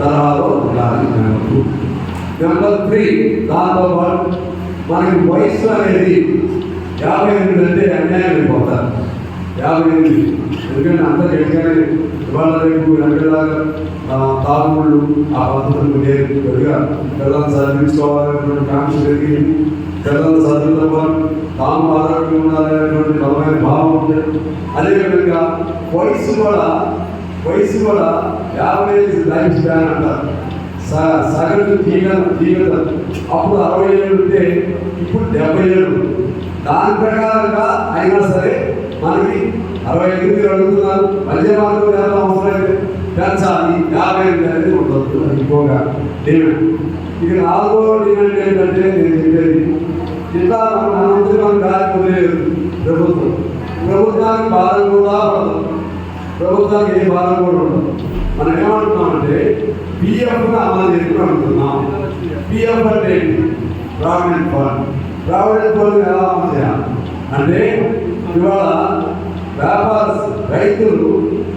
తరహాలో ఉండాలి number three దాంతో పాటు మనకి వయసు అనేది యాభై ఎనిమిది అంటే అన్యాయం అయిపోతారు యాభై ఎనిమిది. ఎందుకంటే అంత గట్టిగానే ఇవాళ రేపు ఎక్కడలాగా తాగుళ్ళు ఆ పద్ధతులు లేదు కొద్దిగా పిల్లలు చదివించుకోవాలనేటువంటి కాంక్ష పెరిగింది పిల్లలు చదువుతాం తాము ఆరోగ్యంగా ఉండాలనేటువంటి బలమైన భావం ఉంది. అదేవిధంగా వయసు కూడా వయసు కూడా యాభై ఐదు లైఫ్ స్పాన్ అంటారు. సగటు జీవన జీవితం అప్పుడు అరవై ఏళ్ళు ఉంటే ఇప్పుడు డెబ్బై ఏళ్ళు దాని ప్రకారంగా అయినా సరే మనకి అరవై ఎనిమిది అడుగుతున్నారు. మధ్య మార్గం వేరే అవసరమైతే పెంచాలి. యాభై ఎనిమిది అనేది ఉండదు ఇంకోగా? డిమాండ్ ఇక నాలుగో డిమాండ్ ఏంటంటే నేను చెప్పేది ఇట్లా మన మన వదిలేదు ప్రభుత్వం. ప్రభుత్వానికి భారం కూడా ప్రభుత్వానికి ఏ భారం కూడా ఉండదు మనం ఏమంటున్నామంటే పిఎఫ్ అమలు చేసుకుని అంటున్నాం పిఎఫ్ అంటే ఏంటి ప్రావిడెంట్ ఫండ్ ప్రావిడెంట్ ఫండ్ ఎలా అమలు చేయాలి అంటే ఇవాళ వ్యాపార రైతులు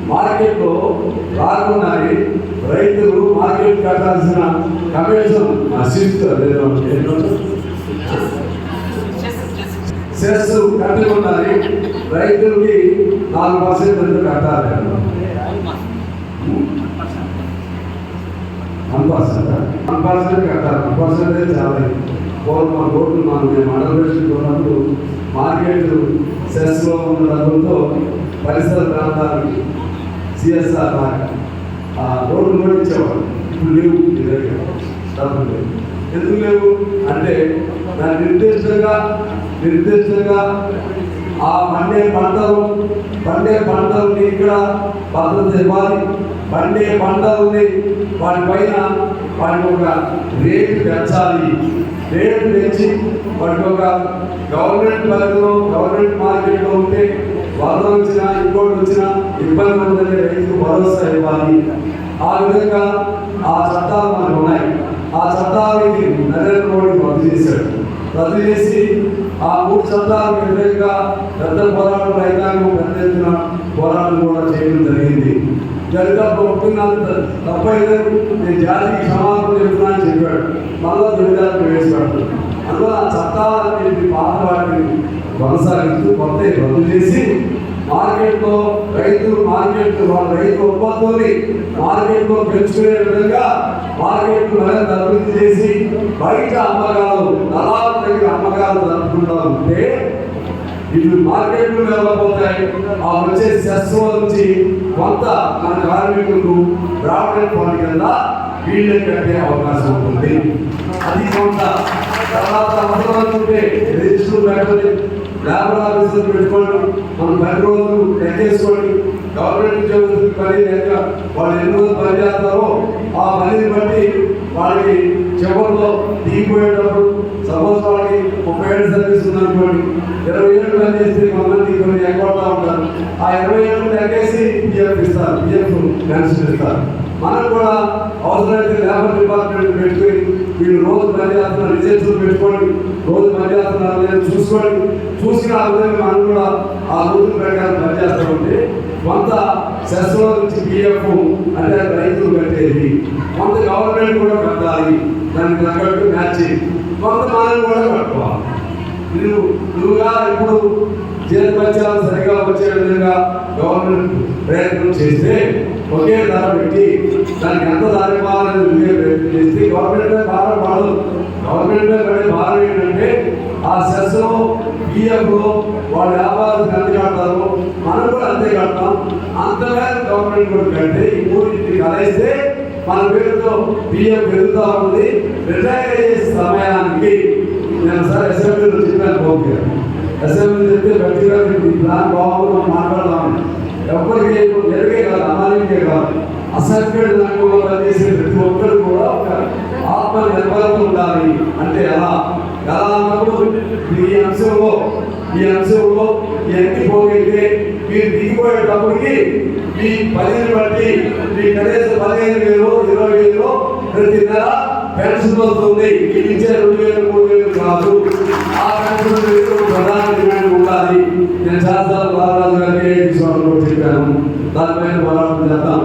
మార్కెట్లో రాకుండానే రైతులు మార్కెట్ కట్టాల్సిన కమిషన్ నశిస్తుంది సెస్ కట్టకుండానే రైతులకి నాలుగు పర్సెంట్ రెండు కట్టాలి. వన్ పర్సెంట్ వన్ పర్సెంట్ కట్టాలి. వన్ పర్సెంటే చాలా. పూర్వం మా రోడ్లు మనం మేము మండల ఉన్నప్పుడు మార్కెట్ సెస్లో ఉన్న డబ్బులతో పరిసర ప్రాంతాలకి సిఎస్ఆర్ ఆ రోడ్లు కూడా ఇచ్చేవాళ్ళు. ఇప్పుడు లేవు మీ డబ్బులు లేవు. ఎందుకు లేవు? అంటే దాన్ని నిర్దిష్టంగా నిర్దిష్టంగా ఆ పండే పంటలు పండే పంటలని ఇక్కడ భద్రత ఇవ్వాలి పండే పంటలని వాటిపైన వాటికి ఒక రేటు పెంచాలి. రేటు పెంచి వాటికి ఒక గవర్నమెంట్ పరిధిలో గవర్నమెంట్ మార్కెట్లో ఉంటే వరద వచ్చినా ఇంకోటి వచ్చినా ఇబ్బంది ఉందని రైతుకు భరోసా ఇవ్వాలి. ఆ విధంగా ఆ చట్టాలు మనకు ఉన్నాయి. ఆ చట్టాలని నరేంద్ర మోడీ రద్దు చేశాడు. రద్దు చేసి ఆ మూడు చట్టాలకు వ్యతిరేకంగా పెద్ద పోరాటం రైతాంగం పెద్ద ఎత్తున పోరాటం కూడా చేయడం జరిగింది. దళిత ఒప్పుకున్నంత తప్పైలేదు నేను జాతికి క్షమాపణ చెప్తున్నా అని చెప్పాడు. మళ్ళా దుర్గాలు ప్రవేశపెడతాడు అందువల్ల ఆ చట్టాలన్నింటి పాత వాటిని కొనసాగిస్తూ కొత్త రద్దు చేసి మార్కెట్లో రైతులు మార్కెట్ వాళ్ళ రైతు ఉత్పత్తుల్ని మార్కెట్లో పెంచుకునే విధంగా మార్కెట్ అభివృద్ధి చేసి బయట అమ్మకాలు దళాల దగ్గర అమ్మకాలు జరుపుకుంటా ఉంటే ఇవి మార్కెట్లు వెళ్ళబోతాయి. ఆ వచ్చే సెస్ నుంచి కొంత మన కార్మికులకు రావడం ఫండ్ కింద వీళ్ళే కట్టే అవకాశం ఉంటుంది. అది కొంత తర్వాత అవసరం ఉంటే రిజిస్టర్ పెట్టండి లేబర్ ఆఫీసులు పెట్టుకోండి మనం పది రోజులు లెక్కేసుకోండి గవర్నమెంట్ ఉద్యోగులకు పని లేక వాళ్ళు ఎన్ని రోజులు పని చేస్తారో ఆ పనిని బట్టి వాళ్ళకి చివరిలో దిగిపోయేటప్పుడు సపోజ్ వాళ్ళు ముప్పై ఏళ్ళు సర్వీస్ ఉందనుకోండి ఇరవై ఏళ్ళు పనిచేస్తే కొంతమంది కొన్ని ఎగ్గొడతా ఉంటారు. ఆ ఇరవై ఏళ్ళు తగ్గేసి పిఎఫ్ ఇస్తారు పిఎఫ్ పెన్షన్ ఇస్తారు. మనం కూడా అవసరమైతే లేబర్ డిపార్ట్మెంట్ పెట్టుకుని వీళ్ళు రోజు పని చేస్తున్న రిజల్ట్స్ పెట్టుకోండి రోజు పని చేస్తున్నారు లేదో చూసుకోండి. చూసిన ఆ విధంగా మనం కూడా ఆ రోజు ప్రకారం పని ఉంటే కొంత సెస్లో నుంచి పిఎఫ్ అంటే రైతులు కట్టేది కొంత గవర్నమెంట్ కూడా కట్టాలి. దానికి తగ్గట్టు మ్యాచింగ్ కొంత మనం కూడా కట్టుకోవాలి. నువ్వు నువ్వుగా ఇప్పుడు జీతపత్యాలు సరిగా వచ్చే విధంగా గవర్నమెంట్ ప్రయత్నం చేస్తే ఒకే ధర పెట్టి దానికి ఎంత ధర ఇవ్వాలని ప్రయత్నం చేస్తే గవర్నమెంట్ మీద భారం పడదు. గవర్నమెంట్ మీద పడే భారం ఏంటంటే ఆ సెస్లో పిఎఫ్లో వాళ్ళ వ్యాపారం ఎంత కడతారు మనం కూడా అంతే కడతాం. అంతగా గవర్నమెంట్ కూడా కడితే ఈ మూడింటిని కలిస్తే మన పేరుతో బియ్యం పెరుగుతూ ఉంది. రిటైర్ అయ్యే సమయానికి నేను సార్ అసెంబ్లీలో చెప్పాను ఓకే. అసెంబ్లీ చెప్తే గట్టిగా ఈ ప్లాన్ బాగుంది మనం మాట్లాడదాం ఎవరికి ఎరుగే కాదు. అమానికే కాదు అసెంబ్లీ రంగంలో చేసే ప్రతి ఒక్కరు కూడా ఒక ఆత్మ నిర్భరత ఉండాలి. అంటే ఎలా? ఎలా అన్నప్పుడు ఈ అంశంలో ఈ అంశంలో ఎన్ని పోగైతే మీరు దిగిపోయేటప్పటికి మీ పదిహేను బట్టి మీ కనీసం పదిహేను వేలు ఇరవై వేలు ప్రతి నెల పెన్షన్ వస్తుంది. మీకు ఇచ్చే రెండు వేలు మూడు వేలు కాదు. ఆ పెన్షన్ ప్రధాన డిమాండ్ ఉండాలి. నేను శాస్త్రాలు బాలరాజు గారికి ఏడు చెప్పాను దానిపైన పోరాటం చేద్దాం